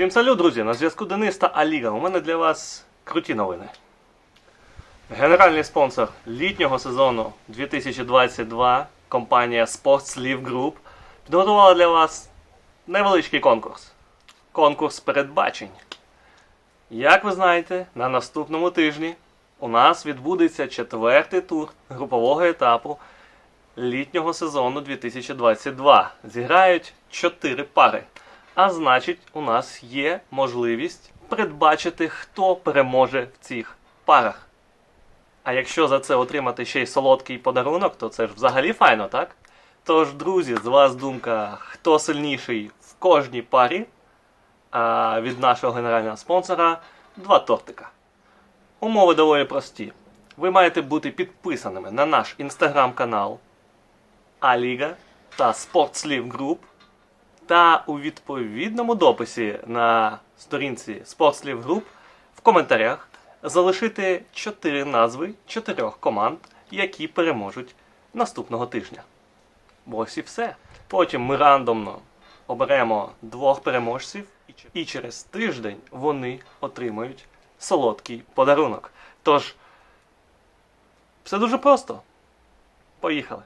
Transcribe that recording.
Всім салют, друзі! На зв'язку Денис та Аліга. У мене для вас круті новини. Генеральний спонсор літнього сезону 2022 компанія Sportsleeve Group підготувала для вас невеличкий конкурс. Конкурс передбачень. Як ви знаєте, на наступному тижні у нас відбудеться четвертий тур групового етапу літнього сезону 2022. Зіграють чотири пари. А значить, у нас є можливість передбачити, хто переможе в цих парах. А якщо за це отримати ще й солодкий подарунок, то це ж взагалі файно, так? Тож, друзі, з вас думка, хто сильніший в кожній парі, а від нашого генерального спонсора два тортика. Умови доволі прості. Ви маєте бути підписаними на наш інстаграм-канал Аліга та Sportsleeve Group та у відповідному дописі на сторінці Sportsleeve Group в коментарях залишити чотири назви чотирьох команд, які переможуть наступного тижня. Ось і все. Потім ми рандомно оберемо двох переможців, і через тиждень вони отримають солодкий подарунок. Тож, все дуже просто. Поїхали.